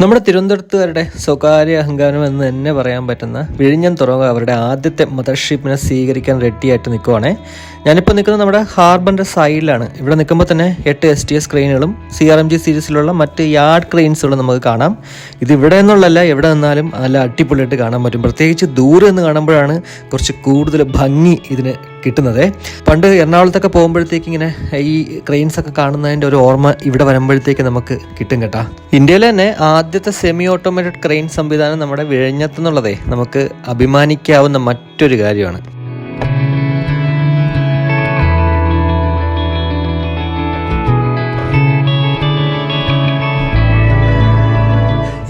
നമ്മുടെ തിരുവനന്തപുരത്തുകാരുടെ സ്വകാര്യ അഹങ്കാരം എന്ന് തന്നെ പറയാൻ പറ്റുന്ന വിഴിഞ്ഞം തുറവ അവരുടെ ആദ്യത്തെ മദർഷിപ്പിനെ സ്വീകരിക്കാൻ റെഡിയായിട്ട് നിൽക്കുവാണേ. ഞാനിപ്പോൾ നിൽക്കുന്നത് നമ്മുടെ ഹാർബറിന്റെ സൈഡിലാണ് ഇവിടെ നിൽക്കുമ്പോൾ തന്നെ എട്ട് എസ് ടി എസ് ക്രെയിനുകളും സി ആർ എം ജി സീരീസിലുള്ള മറ്റ് യാർഡ് ക്രെയിൻസുകളും നമുക്ക് കാണാം. ഇത് ഇവിടെ നിന്നുള്ളല്ല എവിടെ നിന്നാലും നല്ല അടിപൊളിയായിട്ട് കാണാൻ പറ്റും. പ്രത്യേകിച്ച് ദൂരെ നിന്ന് കാണുമ്പോഴാണ് കുറച്ച് കൂടുതൽ ഭംഗി ഇതിന് കിട്ടുന്നത്. പണ്ട് എറണാകുളത്തൊക്കെ പോകുമ്പോഴത്തേക്ക് ഇങ്ങനെ ഈ ക്രെയിൻസ് ഒക്കെ കാണുന്നതിന്റെ ഒരു ഓർമ്മ ഇവിടെ വരുമ്പോഴത്തേക്ക് നമുക്ക് കിട്ടും കേട്ടാ. ഇന്ത്യയിലെ തന്നെ ആദ്യത്തെ സെമി ഓട്ടോമേറ്റഡ് ക്രെയിൻ സംവിധാനം നമ്മുടെ വിഴിഞ്ഞത്തെന്നുള്ളതേ നമുക്ക് അഭിമാനിക്കാവുന്ന മറ്റൊരു കാര്യമാണ്.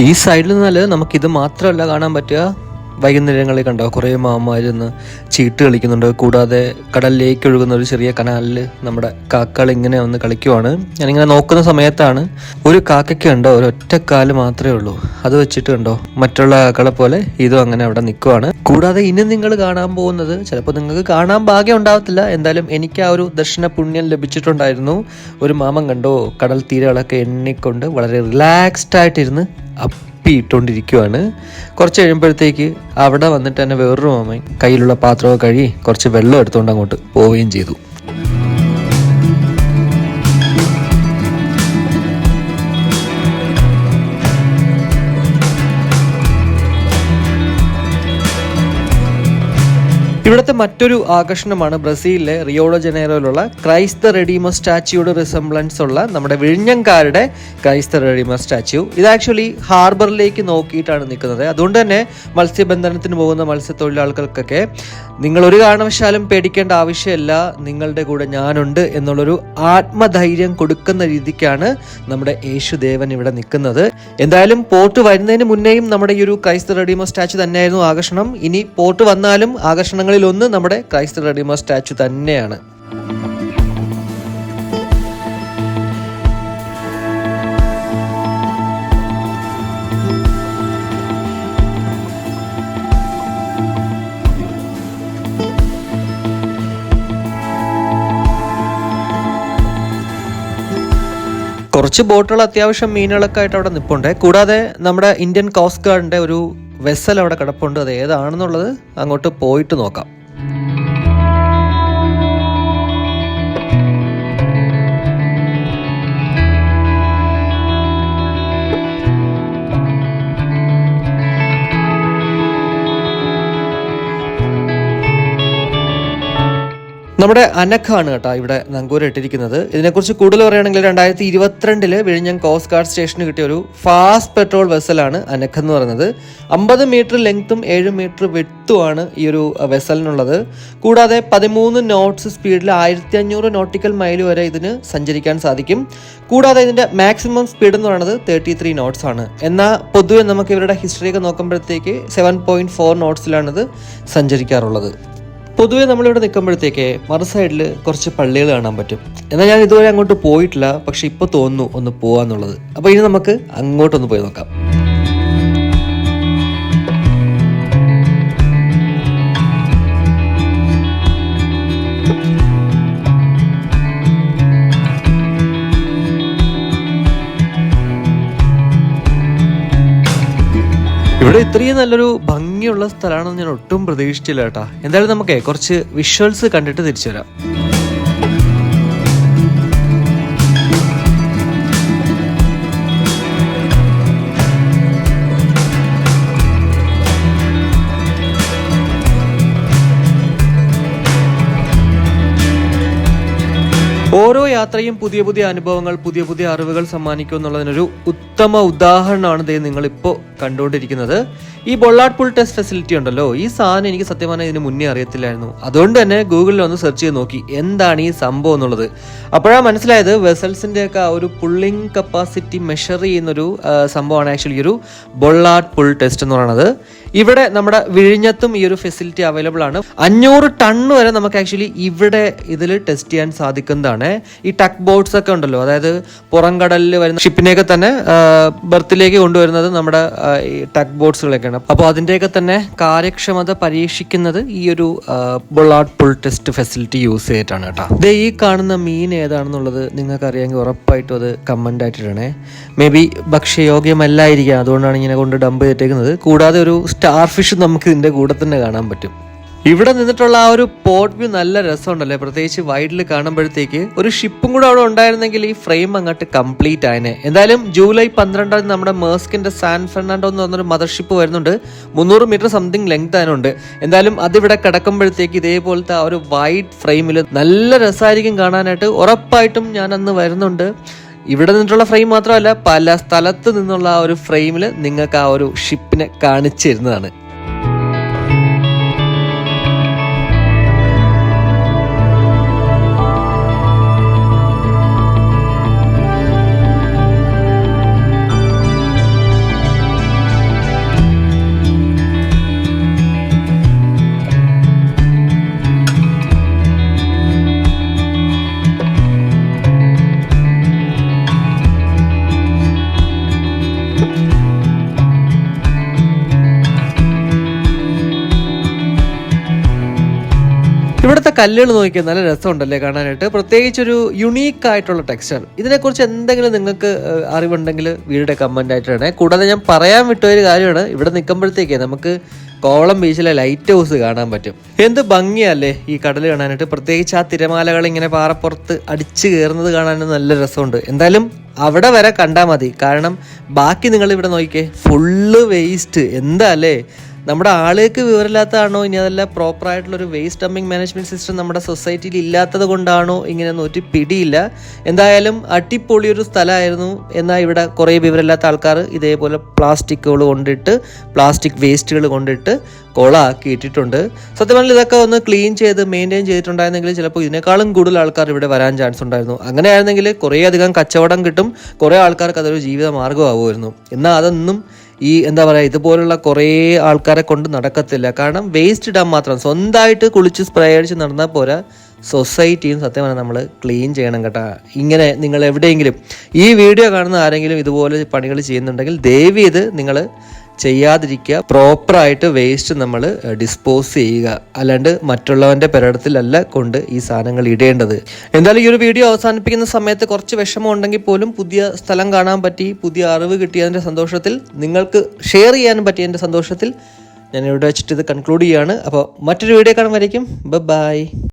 ഈ സൈഡിൽ നിന്നാൽ നമുക്കിത് മാത്രമല്ല കാണാൻ പറ്റുക. വൈകുന്നേരങ്ങളിൽ കണ്ടോ? കുറേ മാമാരിന്ന് ചീട്ട് കളിക്കുന്നുണ്ട്. കൂടാതെ കടലിലേക്ക് ഒഴുകുന്ന ഒരു ചെറിയ കനാലിൽ നമ്മുടെ കാക്കകൾ ഇങ്ങനെ ഒന്ന് കളിക്കുവാണ്. ഞാനിങ്ങനെ നോക്കുന്ന സമയത്താണ് ഒരു കാക്കയ്ക്ക് കണ്ടോ? ഒരു ഒറ്റക്കാൽ മാത്രമേ ഉള്ളൂ. അത് വെച്ചിട്ട് കണ്ടോ? മറ്റുള്ള കാക്കളെ പോലെ ഇതും അങ്ങനെ അവിടെ നിൽക്കുവാണ് കൂടാതെ ഇനി നിങ്ങൾ കാണാൻ പോകുന്നത് ചിലപ്പോൾ നിങ്ങൾക്ക് കാണാൻ ഭാഗ്യം ഉണ്ടാവത്തില്ല. എന്തായാലും എനിക്ക് ആ ഒരു ദർശന പുണ്യം ലഭിച്ചിട്ടുണ്ടായിരുന്നു. ഒരു മാമൻ കണ്ടോ? കടൽ തീരകളൊക്കെ എണ്ണിക്കൊണ്ട് വളരെ റിലാക്സ്ഡ് ആയിട്ടിരുന്ന് അപ്പി ഇട്ടുകൊണ്ടിരിക്കുവാണ് കുറച്ച് കഴിയുമ്പോഴത്തേക്ക് അവിടെ വന്നിട്ട് തന്നെ വേറൊരു മാമൻ കയ്യിലുള്ള പാത്രമൊക്കെ കഴുകി കുറച്ച് വെള്ളം എടുത്തുകൊണ്ട് അങ്ങോട്ട് പോവുകയും ചെയ്തു. ഇവിടുത്തെ മറ്റൊരു ആകർഷണമാണ് ബ്രസീലിലെ റിയോഡോ ജനേറോയിലുള്ള ക്രൈസ്ത റെഡീമർ സ്റ്റാച്യൂയുടെ റിസംബ്ലൻസ് ഉള്ള നമ്മുടെ വിഴിഞ്ഞംകാരുടെ ക്രൈസ്ത റെഡീമർ സ്റ്റാച്യു ഇത് ആക്ച്വലി ഹാർബറിലേക്ക് നോക്കിയിട്ടാണ് നിൽക്കുന്നത്. അതുകൊണ്ട് തന്നെ മത്സ്യബന്ധനത്തിന് പോകുന്ന മത്സ്യത്തൊഴിലാളികൾക്കൊക്കെ നിങ്ങൾ ഒരു കാരണവശാലും പേടിക്കേണ്ട ആവശ്യമില്ല. നിങ്ങളുടെ കൂടെ ഞാനുണ്ട് എന്നുള്ളൊരു ആത്മധൈര്യം കൊടുക്കുന്ന രീതിക്കാണ് നമ്മുടെ യേശുദേവൻ ഇവിടെ നിൽക്കുന്നത്. എന്തായാലും പോർട്ട് വരുന്നതിന് മുന്നേയും നമ്മുടെ ഈ ഒരു ക്രൈസ്ത റെഡീമർ സ്റ്റാച്ചു തന്നെയായിരുന്നു ആകർഷണം. ഇനി പോർട്ട് വന്നാലും ആകർഷണങ്ങളിൽ ഒന്ന് നമ്മുടെ ക്രൈസ്റ്റ് റെഡിമ സ്റ്റാച്ചു തന്നെയാണ്. കുറച്ച് ബോട്ടുകൾ അത്യാവശ്യം മീനുകളൊക്കെ ആയിട്ട് അവിടെ നിൽപ്പുണ്ട് കൂടാതെ നമ്മുടെ ഇന്ത്യൻ കോസ്റ്റ് ഗാർഡിന്റെ ഒരു വെസൽ അവിടെ കിടപ്പുണ്ട്. അത് ഏതാണെന്നുള്ളത് അങ്ങോട്ട് പോയിട്ട് നോക്കാം. നമ്മുടെ അനഖാണ് കേട്ടോ ഇവിടെ നങ്കൂര ഇട്ടിരിക്കുന്നത്. ഇതിനെക്കുറിച്ച് കൂടുതൽ പറയുകയാണെങ്കിൽ രണ്ടായിരത്തി ഇരുപത്തിരണ്ടിൽ വിഴിഞ്ഞം കോസ്റ്റ് ഗാർഡ് സ്റ്റേഷന് കിട്ടിയ ഒരു ഫാസ്റ്റ് പെട്രോൾ വെസലാണ് അനഖ എന്ന് പറയുന്നത്. അമ്പത് മീറ്റർ ലെങ്ത്തും ഏഴ് മീറ്റർ വിട്ടുമാണ് ഈ ഒരു വെസലിനുള്ളത്. കൂടാതെ പതിമൂന്ന് നോട്ട്സ് സ്പീഡിൽ ആയിരത്തി അഞ്ഞൂറ് നോട്ടിക്കൽ മൈൽ വരെ ഇതിന് സഞ്ചരിക്കാൻ സാധിക്കും. കൂടാതെ ഇതിന്റെ മാക്സിമം സ്പീഡ് എന്ന് പറയുന്നത് തേർട്ടി ത്രീ നോട്ട്സ് ആണ്. എന്നാൽ പൊതുവെ നമുക്ക് ഇവരുടെ ഹിസ്റ്ററിയൊക്കെ നോക്കുമ്പോഴത്തേക്ക് സെവൻ പോയിന്റ് ഫോർ ഇത് സഞ്ചരിക്കാറുള്ളത്. പൊതുവെ നമ്മളിവിടെ നിൽക്കുമ്പോഴത്തേക്ക് മറു സൈഡിൽ കുറച്ച് പള്ളികൾ കാണാൻ പറ്റും. എന്നാൽ ഞാൻ ഇതുവരെ അങ്ങോട്ട് പോയിട്ടില്ല. പക്ഷെ ഇപ്പോൾ തോന്നുന്നു ഒന്ന് പോവാന്നുള്ളത്. അപ്പോൾ ഇനി നമുക്ക് അങ്ങോട്ടൊന്ന് പോയി നോക്കാം. ഇവിടെ ഇത്രയും നല്ലൊരു ഭംഗിയുള്ള സ്ഥലമാണെന്ന് ഞാൻ ഒട്ടും പ്രതീക്ഷിച്ചില്ല കേട്ടാ. എന്തായാലും നമുക്ക് കുറച്ച് വിഷ്വൽസ് കണ്ടിട്ട് തിരിച്ചു വരാം. ഓരോ യാത്രയും പുതിയ പുതിയ അനുഭവങ്ങൾ പുതിയ പുതിയ അറിവുകൾ സമ്മാനിക്കും എന്നുള്ളതിനൊരു ഉത്തമ ഉദാഹരണമാണ് ദേ നിങ്ങൾ ഇപ്പോൾ കണ്ടുകൊണ്ടിരിക്കുന്നത്. ഈ ബൊള്ളാട്ട് പുൾ ടെസ്റ്റ് ഫെസിലിറ്റി ഉണ്ടല്ലോ. ഈ സാധനം എനിക്ക് സത്യം പറഞ്ഞാൽ ഇതിന് മുന്നേ അറിയത്തില്ലായിരുന്നു. അതുകൊണ്ട് തന്നെ ഗൂഗിളിൽ ഒന്ന് സെർച്ച് ചെയ്ത് നോക്കി എന്താണ് ഈ സംഭവം എന്നുള്ളത്. അപ്പോഴാണ് മനസ്സിലായത് വെസൽസിന്റെ ഒക്കെ ഒരു പുള്ളിങ് കപ്പാസിറ്റി മെഷർ ചെയ്യുന്നൊരു സംഭവമാണ് ആക്ച്വലി ഒരു ബൊള്ളാട്ട് പുൾ ടെസ്റ്റ് എന്ന് പറയുന്നത് ഇവിടെ നമ്മുടെ വിഴിഞ്ഞത്തും ഈ ഒരു ഫെസിലിറ്റി അവൈലബിൾ ആണ്. അഞ്ഞൂറ് ടൺ വരെ നമുക്ക് ആക്ച്വലി ഇവിടെ ഇതിൽ ടെസ്റ്റ് ചെയ്യാൻ സാധിക്കുന്നതാണ്. ഈ ടക്ക് ബോട്ട്സ് ഒക്കെ ഉണ്ടല്ലോ. അതായത് പുറം കടലിൽ വരുന്ന ഷിപ്പിനെയൊക്കെ തന്നെ ബർത്തിലേക്ക് കൊണ്ടുവരുന്നത് നമ്മുടെ ഈ ടഗ് ബോട്ട്സുകളൊക്കെയാണ് അപ്പോൾ അതിന്റെയൊക്കെ തന്നെ കാര്യക്ഷമത പരീക്ഷിക്കുന്നത് ഈ ഒരു bollard pull test facility use ചെയ്തിട്ടാണ് കേട്ടോ. ഇത് ഈ കാണുന്ന മീൻ ഏതാണെന്നുള്ളത് നിങ്ങൾക്ക് അറിയാമെങ്കിൽ ഉറപ്പായിട്ടും അത് കമന്റ് ആയിട്ടിടണേ. മേ ബി ഭക്ഷ്യയോഗ്യമല്ലായിരിക്കാം. അതുകൊണ്ടാണ് ഇങ്ങനെ കൊണ്ട് ഡംപ് ചെയ്തിട്ടേക്കുന്നത്. കൂടാതെ ഒരു സ്റ്റാർ ഫിഷ് നമുക്ക് ഇതിന്റെ കൂടെ തന്നെ കാണാൻ പറ്റും. ഇവിടെ നിന്നിട്ടുള്ള ആ ഒരു പോർട്ട് വ്യൂ നല്ല രസമുണ്ടല്ലേ? പ്രത്യേകിച്ച് വൈഡിൽ കാണുമ്പോഴത്തേക്ക് ഒരു ഷിപ്പും കൂടെ അവിടെ ഉണ്ടായിരുന്നെങ്കിൽ ഈ ഫ്രെയിം അങ്ങോട്ട് കംപ്ലീറ്റ് ആയനെ. എന്തായാലും ജൂലൈ പന്ത്രണ്ടാം നമ്മുടെ മേസ്കിന്റെ സാൻ ഫെർണാണ്ടോ എന്ന് പറഞ്ഞൊരു മദർഷിപ്പ് വരുന്നുണ്ട്. മുന്നൂറ് മീറ്റർ സംതിങ് ലെങ്ത് അതിനുണ്ട് എന്തായാലും അതിവിടെ കിടക്കുമ്പോഴത്തേക്ക് ഇതേപോലത്തെ ആ ഒരു വൈഡ് ഫ്രെയിമിൽ നല്ല രസമായിരിക്കും കാണാനായിട്ട്. ഉറപ്പായിട്ടും ഞാൻ അന്ന് വരുന്നുണ്ട്. ഇവിടെ നിന്നിട്ടുള്ള ഫ്രെയിം മാത്രമല്ല പല സ്ഥലത്ത് നിന്നുള്ള ആ ഒരു ഫ്രെയിമിൽ നിങ്ങൾക്ക് ആ ഒരു ഷിപ്പിനെ കാണിച്ചു ഇവിടുത്തെ കല്ലുകൾ നോക്കിയാൽ നല്ല രസമുണ്ടല്ലേ കാണാനായിട്ട്? പ്രത്യേകിച്ച് ഒരു യുണീക്ക് ആയിട്ടുള്ള ടെക്സ്ചർ ഇതിനെക്കുറിച്ച് എന്തെങ്കിലും നിങ്ങൾക്ക് അറിവുണ്ടെങ്കിൽ വീടിന്റെ കമന്റ് ആയിട്ടാണ് കൂടാതെ ഞാൻ പറയാൻ വിട്ടൊരു കാര്യമാണ്. ഇവിടെ നിൽക്കുമ്പോഴത്തേക്ക് നമുക്ക് കോവളം ബീച്ചിലെ ലൈറ്റ് ഹൗസ് കാണാൻ പറ്റും. എന്ത് ഭംഗിയല്ലേ ഈ കടൽ കാണാനായിട്ട്. പ്രത്യേകിച്ച് ആ തിരമാലകൾ ഇങ്ങനെ പാറപ്പുറത്ത് അടിച്ചു കയറുന്നത് കാണാനും നല്ല രസമുണ്ട്. എന്തായാലും അവിടെ വരെ കണ്ടാൽ മതി. കാരണം ബാക്കി നിങ്ങൾ ഇവിടെ നോക്കിക്കേ ഫുള്ള് വേസ്റ്റ് എന്താ അല്ലേ? നമ്മുടെ ആളുകൾക്ക് വിവരമില്ലാത്തതാണോ? ഇനി അതല്ല പ്രോപ്പർ ആയിട്ടുള്ള ഒരു വേസ്റ്റ് ഡമ്പിങ് മാനേജ്മെന്റ് സിസ്റ്റം നമ്മുടെ സൊസൈറ്റിയിൽ ഇല്ലാത്തത് കൊണ്ടാണോ? ഇങ്ങനെയൊന്നും ഒരു പിടിയില്ല. എന്തായാലും അടിപൊളി ഒരു സ്ഥലമായിരുന്നു. എന്നാൽ ഇവിടെ കുറേ വിവരമില്ലാത്ത ആൾക്കാർ ഇതേപോലെ പ്ലാസ്റ്റിക്കുകൾ കൊണ്ടിട്ട് പ്ലാസ്റ്റിക് വേസ്റ്റുകൾ കൊണ്ടിട്ട് കൊളാക്കി ഇട്ടിട്ടുണ്ട്. സത്യം പറഞ്ഞാൽ ഇതൊക്കെ ഒന്ന് ക്ലീൻ ചെയ്ത് മെയിന്റെയിൻ ചെയ്തിട്ടുണ്ടായിരുന്നെങ്കിൽ ചിലപ്പോൾ ഇതിനേക്കാളും കൂടുതൽ ആൾക്കാർ ഇവിടെ വരാൻ ചാൻസ് ഉണ്ടായിരുന്നു. അങ്ങനെയായിരുന്നെങ്കിൽ കുറേ അധികം കച്ചവടം കിട്ടും. കുറേ ആൾക്കാർക്ക് അതൊരു ജീവിത മാർഗമാകുമായിരുന്നു എന്നാൽ അതൊന്നും ഈ എന്താ പറയുക ഇതുപോലുള്ള കുറേ ആൾക്കാരെ കൊണ്ട് നടക്കത്തില്ല. കാരണം വേസ്റ്റ് ഇടാൻ മാത്രം സ്വന്തമായിട്ട് കുളിച്ച് സ്പ്രേ അടിച്ച് നടന്നാൽ പോരാ സൊസൈറ്റിയും സത്യം പറഞ്ഞാൽ നമ്മൾ ക്ലീൻ ചെയ്യണം കേട്ടോ. ഇങ്ങനെ നിങ്ങൾ എവിടെയെങ്കിലും ഈ വീഡിയോ കാണുന്ന ആരെങ്കിലും ഇതുപോലെ പണികൾ ചെയ്യുന്നുണ്ടെങ്കിൽ ദയവ് ചെയ്ത് നിങ്ങൾ ചെയ്യാതിരിക്കുക പ്രോപ്പറായിട്ട് വേസ്റ്റ് നമ്മൾ ഡിസ്പോസ് ചെയ്യുക. അല്ലാണ്ട് മറ്റുള്ളവന്റെ പെരടത്തിലല്ല കൊണ്ട് ഈ സാധനങ്ങൾ ഇടേണ്ടത്. എന്തായാലും ഈ ഒരു വീഡിയോ അവസാനിപ്പിക്കുന്ന സമയത്ത് കുറച്ച് വിഷമം ഉണ്ടെങ്കിൽ പോലും പുതിയ സ്ഥലം കാണാൻ പറ്റി പുതിയ അറിവ് കിട്ടിയതിന്റെ സന്തോഷത്തിൽ നിങ്ങൾക്ക് ഷെയർ ചെയ്യാനും പറ്റിയതിന്റെ സന്തോഷത്തിൽ ഞാൻ ഇവിടെ വെച്ചിട്ട് ഇത് കൺക്ലൂഡ് ചെയ്യാണ്. അപ്പോൾ മറ്റൊരു വീഡിയോ കാണാൻ വരയ്ക്കും ബൈ